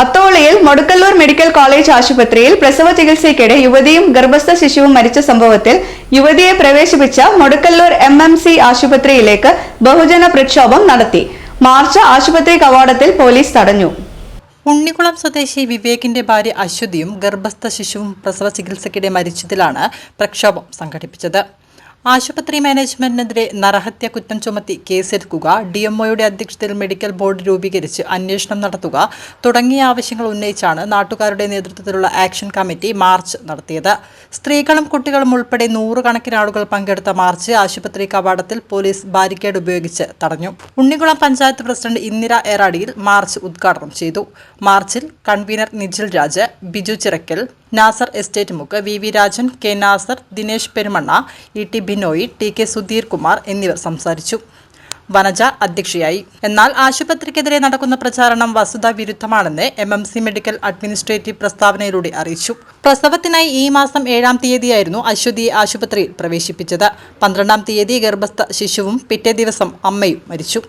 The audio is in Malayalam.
അത്തോളിയിൽ മൊടുക്കല്ലൂർ മെഡിക്കൽ കോളേജ് ആശുപത്രിയിൽ പ്രസവ ചികിത്സയ്ക്കിടെ യുവതിയും ഗർഭസ്ഥ ശിശുവും മരിച്ച സംഭവത്തിൽ യുവതിയെ പ്രവേശിപ്പിച്ച മൊടുക്കല്ലൂർ എം എം സി ആശുപത്രിയിലേക്ക് ബഹുജന പ്രക്ഷോഭം നടത്തി. മാർച്ച് ആശുപത്രി കവാടത്തിൽ പോലീസ് തടഞ്ഞു. ഉണ്ണിക്കുളം സ്വദേശി വിവേകിന്റെ ഭാര്യ അശ്വതിയും ഗർഭസ്ഥ ശിശുവും പ്രസവ ചികിത്സയ്ക്കിടെ മരിച്ചതിലാണ് പ്രക്ഷോഭം സംഘടിപ്പിച്ചത്. ആശുപത്രി മാനേജ്മെന്റിനെതിരെ നരഹത്യ കുറ്റം ചുമത്തി കേസെടുക്കുക ഡിഎംഒയുടെ അധ്യക്ഷതയിൽ മെഡിക്കൽ ബോർഡ് രൂപീകരിച്ച് അന്വേഷണം നടത്തുക തുടങ്ങിയ ആവശ്യങ്ങൾ ഉന്നയിച്ചാണ് നാട്ടുകാരുടെ നേതൃത്വത്തിലുള്ള ആക്ഷൻ കമ്മിറ്റി മാർച്ച് നടത്തിയത്. സ്ത്രീകളും കുട്ടികളും ഉൾപ്പെടെ നൂറുകണക്കിന് ആളുകൾ പങ്കെടുത്ത മാർച്ച് ആശുപത്രി കവാടത്തിൽ പോലീസ് ബാരിക്കേഡ് ഉപയോഗിച്ച് തടഞ്ഞു. ഉണ്ണികുളം പഞ്ചായത്ത് പ്രസിഡന്റ് ഇന്ദിര ഏറാടിയിൽ മാർച്ച് ഉദ്ഘാടനം ചെയ്തു. മാർച്ചിൽ convener Nikhil Raj Biju Chirakkal Nasar Estate Mukku V V Rajan K Nasar Dinesh Perumanna E T Binoy T K Sudheer Kumar എന്നിവർ സംസാരിച്ചു. വനജ അധ്യക്ഷയായി. എന്നാൽ ആശുപത്രിക്കെതിരെ നടക്കുന്ന പ്രചാരണം വസ്തുതാ വിരുദ്ധമാണെന്ന് M M C medical administrative പ്രസ്താവനയിലൂടെ അറിയിച്ചു. പ്രസവത്തിനായി ഈ മാസം ഏഴാം തീയതിയായിരുന്നു അശ്വതിയെ ആശുപത്രിയിൽ പ്രവേശിപ്പിച്ചത്. പന്ത്രണ്ടാം തീയതി ഗർഭസ്ഥ ശിശുവും പിറ്റേ ദിവസം അമ്മയും മരിച്ചു.